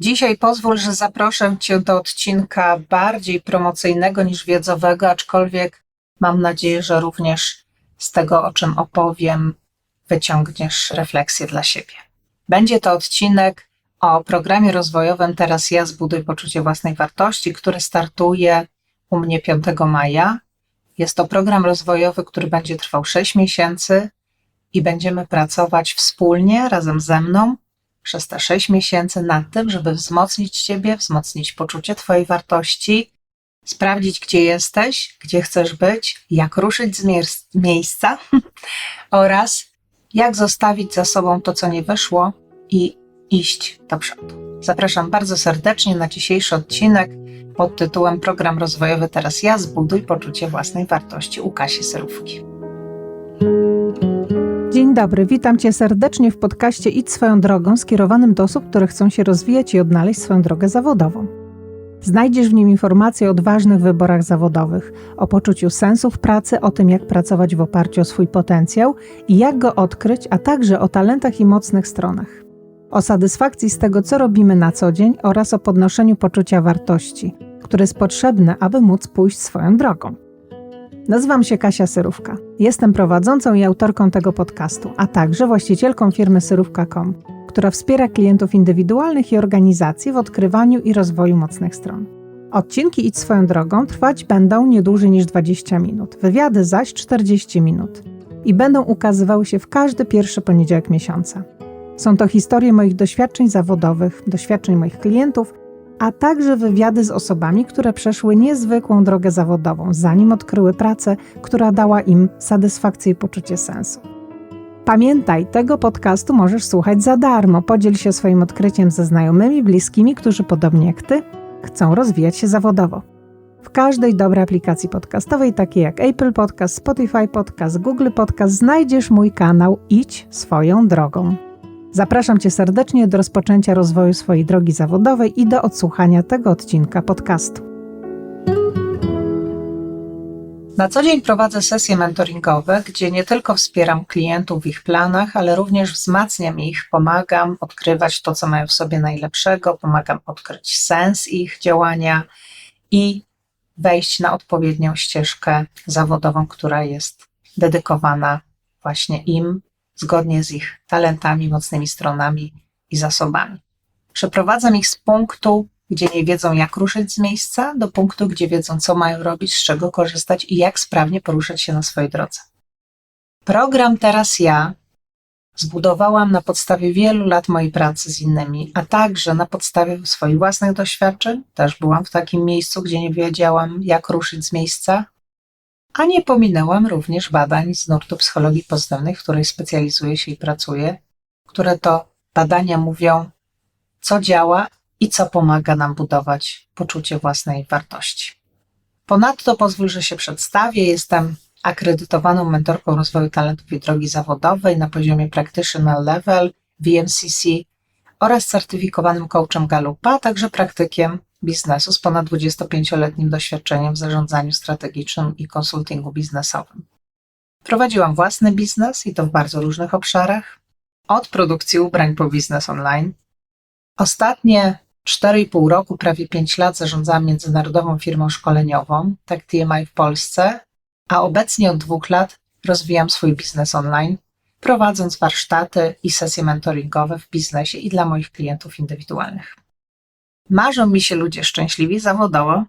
Dzisiaj pozwól, że zaproszę Cię do odcinka bardziej promocyjnego niż wiedzowego, aczkolwiek mam nadzieję, że również z tego, o czym opowiem, wyciągniesz refleksję dla siebie. Będzie to odcinek o programie rozwojowym Teraz ja zbuduj poczucie własnej wartości, który startuje u mnie 5 maja. Jest to program rozwojowy, który będzie trwał 6 miesięcy i będziemy pracować wspólnie razem ze mną przez te 6 miesięcy nad tym, żeby wzmocnić Ciebie, wzmocnić poczucie Twojej wartości, sprawdzić, gdzie jesteś, gdzie chcesz być, jak ruszyć z miejsca oraz jak zostawić za sobą to, co nie wyszło i iść do przodu. Zapraszam bardzo serdecznie na dzisiejszy odcinek pod tytułem Program rozwojowy Teraz ja zbuduj poczucie własnej wartości u Kasi Serówki. Dzień dobry, witam Cię serdecznie w podcaście Idź swoją drogą skierowanym do osób, które chcą się rozwijać i odnaleźć swoją drogę zawodową. Znajdziesz w nim informacje o odważnych wyborach zawodowych, o poczuciu sensu w pracy, o tym jak pracować w oparciu o swój potencjał i jak go odkryć, a także o talentach i mocnych stronach. O satysfakcji z tego, co robimy na co dzień oraz o podnoszeniu poczucia wartości, które jest potrzebne, aby móc pójść swoją drogą. Nazywam się Kasia Syrówka. Jestem prowadzącą i autorką tego podcastu, a także właścicielką firmy Syrówka.com, która wspiera klientów indywidualnych i organizacji w odkrywaniu i rozwoju mocnych stron. Odcinki Idź swoją drogą trwać będą nie dłużej niż 20 minut, wywiady zaś 40 minut i będą ukazywały się w każdy pierwszy poniedziałek miesiąca. Są to historie moich doświadczeń zawodowych, doświadczeń moich klientów, a także wywiady z osobami, które przeszły niezwykłą drogę zawodową, zanim odkryły pracę, która dała im satysfakcję i poczucie sensu. Pamiętaj, tego podcastu możesz słuchać za darmo. Podziel się swoim odkryciem ze znajomymi, bliskimi, którzy podobnie jak ty chcą rozwijać się zawodowo. W każdej dobrej aplikacji podcastowej, takiej jak Apple Podcast, Spotify Podcast, Google Podcast, znajdziesz mój kanał Idź swoją drogą. Zapraszam Cię serdecznie do rozpoczęcia rozwoju swojej drogi zawodowej i do odsłuchania tego odcinka podcastu. Na co dzień prowadzę sesje mentoringowe, gdzie nie tylko wspieram klientów w ich planach, ale również wzmacniam ich, pomagam odkrywać to, co mają w sobie najlepszego, pomagam odkryć sens ich działania i wejść na odpowiednią ścieżkę zawodową, która jest dedykowana właśnie im, zgodnie z ich talentami, mocnymi stronami i zasobami. Przeprowadzam ich z punktu, gdzie nie wiedzą, jak ruszyć z miejsca, do punktu, gdzie wiedzą, co mają robić, z czego korzystać i jak sprawnie poruszać się na swojej drodze. Program Teraz Ja zbudowałam na podstawie wielu lat mojej pracy z innymi, a także na podstawie swoich własnych doświadczeń. Też byłam w takim miejscu, gdzie nie wiedziałam, jak ruszyć z miejsca, a nie pominęłam również badań z nurtu psychologii pozytywnej, w której specjalizuję się i pracuję, które to badania mówią, co działa i co pomaga nam budować poczucie własnej wartości. Ponadto pozwól, że się przedstawię. Jestem akredytowaną mentorką rozwoju talentów i drogi zawodowej na poziomie Practitioner Level VMCC oraz certyfikowanym coachem Galupa, a także praktykiem biznesu z ponad 25-letnim doświadczeniem w zarządzaniu strategicznym i konsultingu biznesowym. Prowadziłam własny biznes i to w bardzo różnych obszarach, od produkcji ubrań po biznes online. Ostatnie 4,5 roku, prawie 5 lat zarządzałam międzynarodową firmą szkoleniową, tak TMI w Polsce, a obecnie od dwóch lat rozwijam swój biznes online, prowadząc warsztaty i sesje mentoringowe w biznesie i dla moich klientów indywidualnych. Marzą mi się ludzie szczęśliwi zawodowo,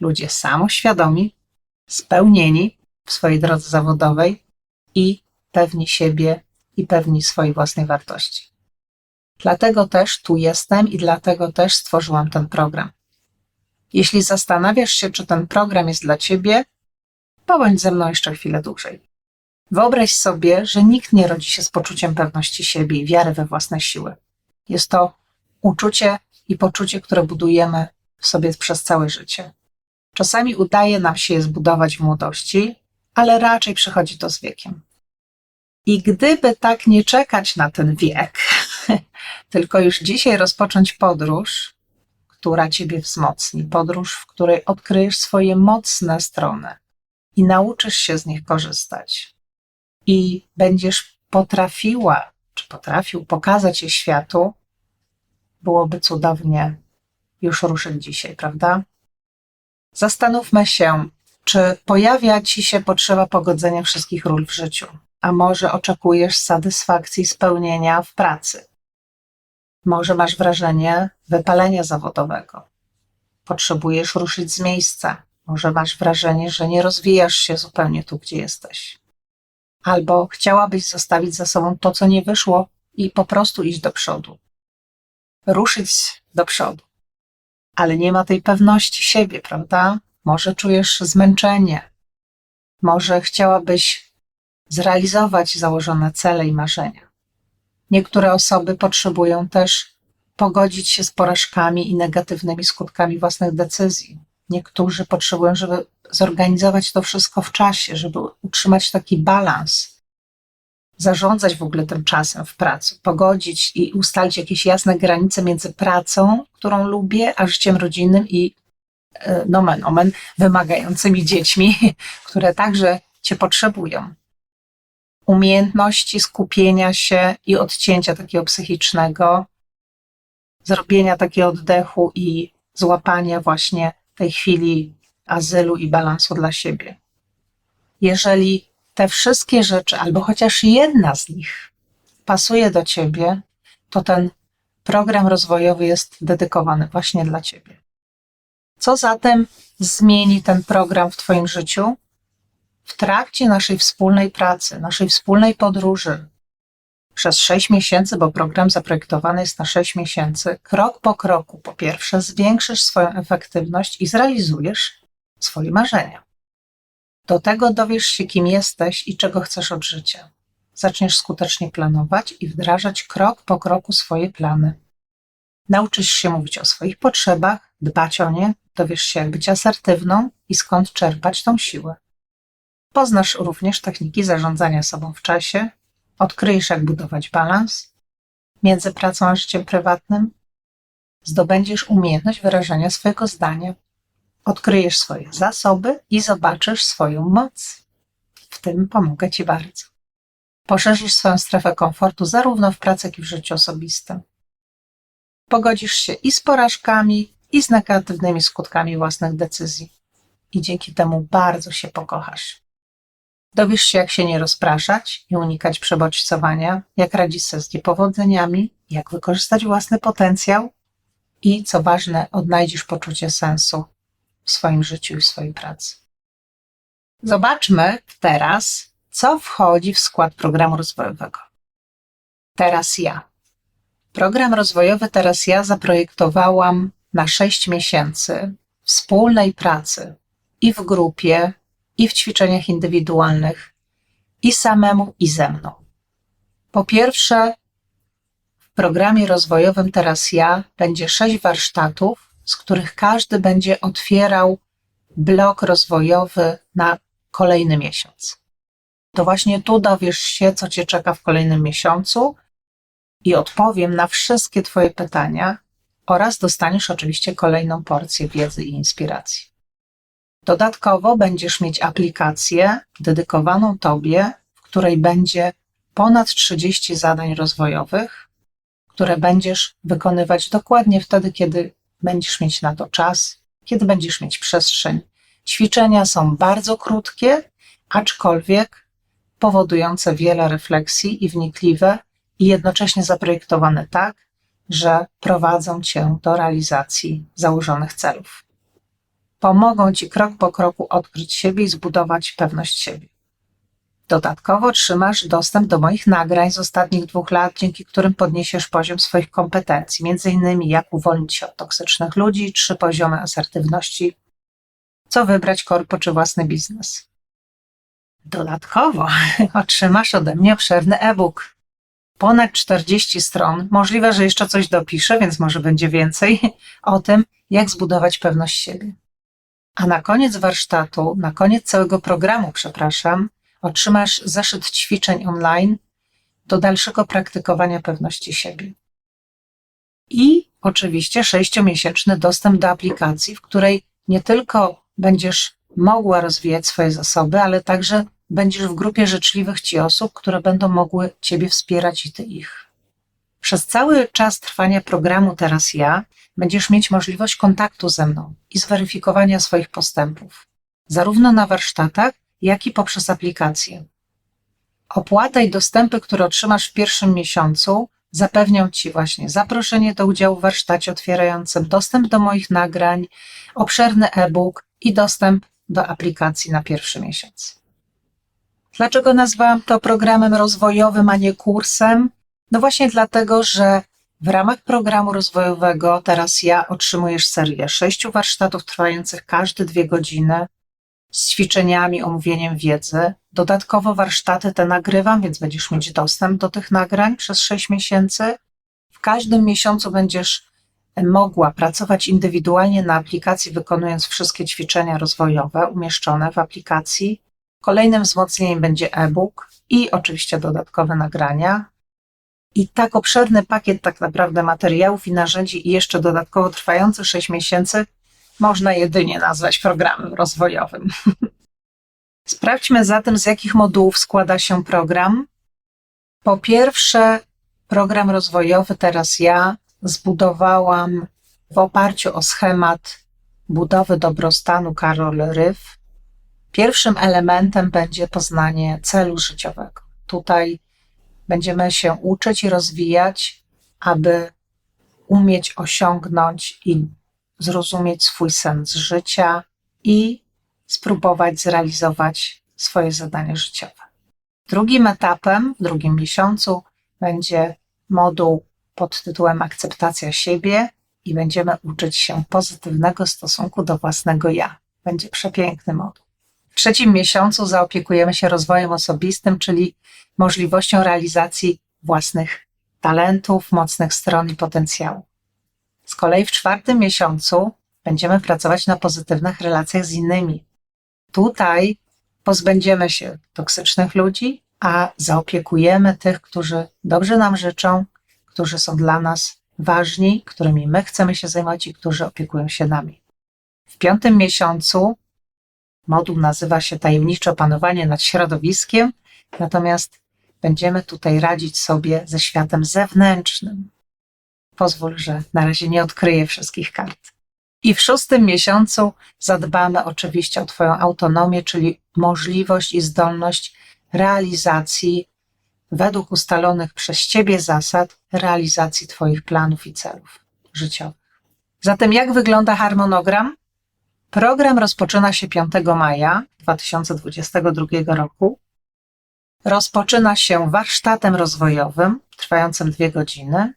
ludzie samoświadomi, spełnieni w swojej drodze zawodowej i pewni siebie i pewni swojej własnej wartości. Dlatego też tu jestem i dlatego też stworzyłam ten program. Jeśli zastanawiasz się, czy ten program jest dla ciebie, pobądź ze mną jeszcze chwilę dłużej. Wyobraź sobie, że nikt nie rodzi się z poczuciem pewności siebie i wiary we własne siły. Jest to uczucie i poczucie, które budujemy w sobie przez całe życie. Czasami udaje nam się je zbudować w młodości, ale raczej przychodzi to z wiekiem. I gdyby tak nie czekać na ten wiek, tylko już dzisiaj rozpocząć podróż, która Ciebie wzmocni, podróż, w której odkryjesz swoje mocne strony i nauczysz się z nich korzystać, i będziesz potrafiła, czy potrafił pokazać je światu, byłoby cudownie już ruszyć dzisiaj, prawda? Zastanówmy się, czy pojawia ci się potrzeba pogodzenia wszystkich ról w życiu, a może oczekujesz satysfakcji spełnienia w pracy. Może masz wrażenie wypalenia zawodowego. Potrzebujesz ruszyć z miejsca. Może masz wrażenie, że nie rozwijasz się zupełnie tu, gdzie jesteś. Albo chciałabyś zostawić za sobą to, co nie wyszło i po prostu iść do przodu. Ruszyć do przodu. Ale nie ma tej pewności siebie, prawda? Może czujesz zmęczenie. Może chciałabyś zrealizować założone cele i marzenia. Niektóre osoby potrzebują też pogodzić się z porażkami i negatywnymi skutkami własnych decyzji. Niektórzy potrzebują, żeby zorganizować to wszystko w czasie, żeby utrzymać taki balans, zarządzać w ogóle tym czasem w pracy, pogodzić i ustalić jakieś jasne granice między pracą, którą lubię, a życiem rodzinnym i e, nomen omen, wymagającymi dziećmi, które także cię potrzebują. Umiejętności skupienia się i odcięcia takiego psychicznego, zrobienia takiego oddechu i złapania właśnie tej chwili azylu i balansu dla siebie. Jeżeli te wszystkie rzeczy, albo chociaż jedna z nich pasuje do ciebie, to ten program rozwojowy jest dedykowany właśnie dla ciebie. Co zatem zmieni ten program w Twoim życiu? W trakcie naszej wspólnej pracy, naszej wspólnej podróży, przez 6 miesięcy, bo program zaprojektowany jest na 6 miesięcy, krok po kroku, po pierwsze, zwiększysz swoją efektywność i zrealizujesz swoje marzenia. Do tego dowiesz się, kim jesteś i czego chcesz od życia. Zaczniesz skutecznie planować i wdrażać krok po kroku swoje plany. Nauczysz się mówić o swoich potrzebach, dbać o nie, dowiesz się, jak być asertywną i skąd czerpać tą siłę. Poznasz również techniki zarządzania sobą w czasie, odkryjesz, jak budować balans między pracą a życiem prywatnym, zdobędziesz umiejętność wyrażania swojego zdania, odkryjesz swoje zasoby i zobaczysz swoją moc. W tym pomogę Ci bardzo. Poszerzysz swoją strefę komfortu zarówno w pracy, jak i w życiu osobistym. Pogodzisz się i z porażkami, i z negatywnymi skutkami własnych decyzji. I dzięki temu bardzo się pokochasz. Dowiesz się, jak się nie rozpraszać i unikać przebodźcowania, jak radzić sobie z niepowodzeniami, jak wykorzystać własny potencjał i, co ważne, odnajdziesz poczucie sensu w swoim życiu i w swojej pracy. Zobaczmy teraz, co wchodzi w skład programu rozwojowego. Teraz ja. Program rozwojowy Teraz ja zaprojektowałam na 6 miesięcy wspólnej pracy i w grupie, i w ćwiczeniach indywidualnych, i samemu, i ze mną. Po pierwsze, w programie rozwojowym Teraz ja będzie sześć warsztatów, z których każdy będzie otwierał blok rozwojowy na kolejny miesiąc. To właśnie tu dowiesz się, co Cię czeka w kolejnym miesiącu i odpowiem na wszystkie Twoje pytania oraz dostaniesz oczywiście kolejną porcję wiedzy i inspiracji. Dodatkowo będziesz mieć aplikację dedykowaną Tobie, w której będzie ponad 30 zadań rozwojowych, które będziesz wykonywać dokładnie wtedy, kiedy będziesz mieć na to czas, kiedy będziesz mieć przestrzeń. Ćwiczenia są bardzo krótkie, aczkolwiek powodujące wiele refleksji i wnikliwe, i jednocześnie zaprojektowane tak, że prowadzą cię do realizacji założonych celów. Pomogą ci krok po kroku odkryć siebie i zbudować pewność siebie. Dodatkowo trzymasz dostęp do moich nagrań z ostatnich dwóch lat, dzięki którym podniesiesz poziom swoich kompetencji, między innymi jak uwolnić się od toksycznych ludzi, trzy poziomy asertywności, co wybrać korpo czy własny biznes. Dodatkowo otrzymasz ode mnie obszerny e-book. Ponad 40 stron. Możliwe, że jeszcze coś dopiszę, więc może będzie więcej o tym, jak zbudować pewność siebie. A na koniec warsztatu, na koniec całego programu, przepraszam, otrzymasz zeszyt ćwiczeń online do dalszego praktykowania pewności siebie. I oczywiście sześciomiesięczny dostęp do aplikacji, w której nie tylko będziesz mogła rozwijać swoje zasoby, ale także będziesz w grupie życzliwych ci osób, które będą mogły Ciebie wspierać i Ty ich. Przez cały czas trwania programu Teraz Ja będziesz mieć możliwość kontaktu ze mną i zweryfikowania swoich postępów, zarówno na warsztatach, jak i poprzez aplikację. Opłata i dostępy, które otrzymasz w pierwszym miesiącu, zapewnią Ci właśnie zaproszenie do udziału w warsztacie otwierającym, dostęp do moich nagrań, obszerny e-book i dostęp do aplikacji na pierwszy miesiąc. Dlaczego nazwałam to programem rozwojowym, a nie kursem? No właśnie dlatego, że w ramach programu rozwojowego teraz ja otrzymujesz serię sześciu warsztatów trwających każde dwie godziny z ćwiczeniami, omówieniem wiedzy. Dodatkowo warsztaty te nagrywam, więc będziesz mieć dostęp do tych nagrań przez sześć miesięcy. W każdym miesiącu będziesz mogła pracować indywidualnie na aplikacji, wykonując wszystkie ćwiczenia rozwojowe umieszczone w aplikacji. Kolejnym wzmocnieniem będzie e-book i oczywiście dodatkowe nagrania. I tak obszerny pakiet tak naprawdę materiałów i narzędzi i jeszcze dodatkowo trwający 6 miesięcy można jedynie nazwać programem rozwojowym. Sprawdźmy zatem, z jakich modułów składa się program. Po pierwsze, program rozwojowy teraz ja zbudowałam w oparciu o schemat budowy dobrostanu Karol Ryf. Pierwszym elementem będzie poznanie celu życiowego. Tutaj będziemy się uczyć i rozwijać, aby umieć osiągnąć i zrozumieć swój sens życia i spróbować zrealizować swoje zadanie życiowe. Drugim etapem, w drugim miesiącu, będzie moduł pod tytułem Akceptacja siebie i będziemy uczyć się pozytywnego stosunku do własnego ja. Będzie przepiękny moduł. W trzecim miesiącu zaopiekujemy się rozwojem osobistym, czyli możliwością realizacji własnych talentów, mocnych stron i potencjału. Z kolei w czwartym miesiącu będziemy pracować na pozytywnych relacjach z innymi. Tutaj pozbędziemy się toksycznych ludzi, a zaopiekujemy tych, którzy dobrze nam życzą, którzy są dla nas ważni, którymi my chcemy się zajmować i którzy opiekują się nami. W piątym miesiącu moduł nazywa się Tajemnicze Panowanie nad Środowiskiem, natomiast będziemy tutaj radzić sobie ze światem zewnętrznym. Pozwól, że na razie nie odkryję wszystkich kart. I w szóstym miesiącu zadbamy oczywiście o Twoją autonomię, czyli możliwość i zdolność realizacji według ustalonych przez Ciebie zasad realizacji Twoich planów i celów życiowych. Zatem, jak wygląda harmonogram? Program rozpoczyna się 5 maja 2022 roku. Rozpoczyna się warsztatem rozwojowym trwającym dwie godziny.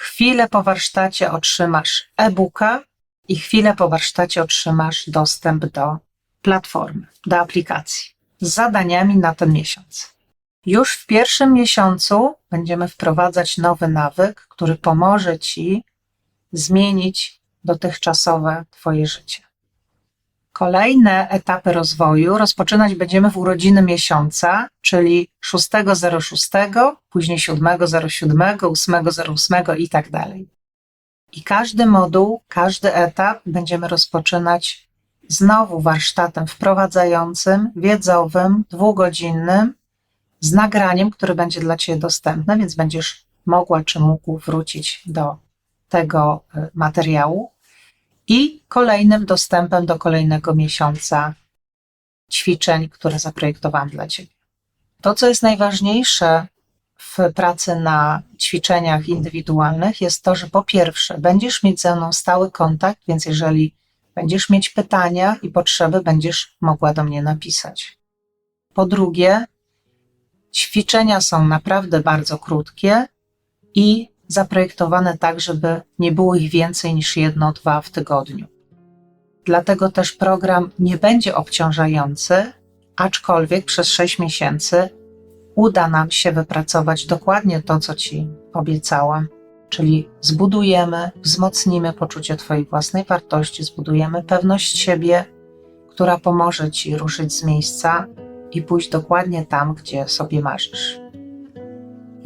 Chwilę po warsztacie otrzymasz e-booka i chwilę po warsztacie otrzymasz dostęp do platformy, do aplikacji z zadaniami na ten miesiąc. Już w pierwszym miesiącu będziemy wprowadzać nowy nawyk, który pomoże Ci zmienić dotychczasowe Twoje życie. Kolejne etapy rozwoju rozpoczynać będziemy w urodziny miesiąca, czyli 6.06, później 7.07, 8.08 i tak dalej. I każdy moduł, każdy etap będziemy rozpoczynać znowu warsztatem wprowadzającym, wiedzowym, dwugodzinnym, z nagraniem, które będzie dla Ciebie dostępne, więc będziesz mogła czy mógł wrócić do tego y, materiału i kolejnym dostępem do kolejnego miesiąca ćwiczeń, które zaprojektowałam dla Ciebie. To, co jest najważniejsze w pracy na ćwiczeniach indywidualnych, jest to, że po pierwsze, będziesz mieć ze mną stały kontakt, więc jeżeli będziesz mieć pytania i potrzeby, będziesz mogła do mnie napisać. Po drugie, ćwiczenia są naprawdę bardzo krótkie i zaprojektowane tak, żeby nie było ich więcej niż jedno, dwa w tygodniu. Dlatego też program nie będzie obciążający, aczkolwiek przez 6 miesięcy uda nam się wypracować dokładnie to, co Ci obiecałam, czyli zbudujemy, wzmocnimy poczucie Twojej własnej wartości, zbudujemy pewność siebie, która pomoże Ci ruszyć z miejsca i pójść dokładnie tam, gdzie sobie marzysz.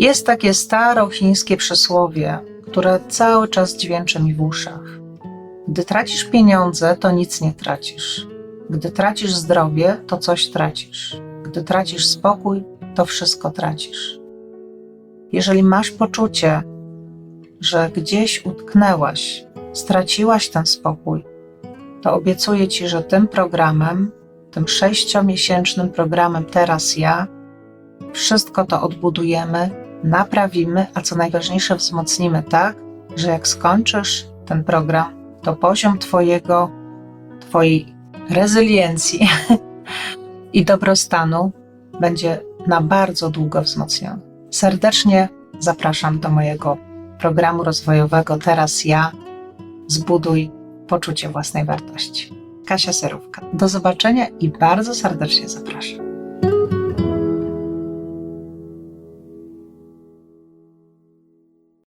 Jest takie starochińskie przysłowie, które cały czas dźwięczy mi w uszach. Gdy tracisz pieniądze, to nic nie tracisz. Gdy tracisz zdrowie, to coś tracisz. Gdy tracisz spokój, to wszystko tracisz. Jeżeli masz poczucie, że gdzieś utknęłaś, straciłaś ten spokój, to obiecuję Ci, że tym programem, tym sześciomiesięcznym programem Teraz Ja, wszystko to odbudujemy, naprawimy, a co najważniejsze, wzmocnimy tak, że jak skończysz ten program, to poziom Twojego, Twojej rezyliencji i dobrostanu będzie na bardzo długo wzmocniony. Serdecznie zapraszam do mojego programu rozwojowego Teraz Ja. Zbuduj poczucie własnej wartości. Kasia Serówka. Do zobaczenia i bardzo serdecznie zapraszam.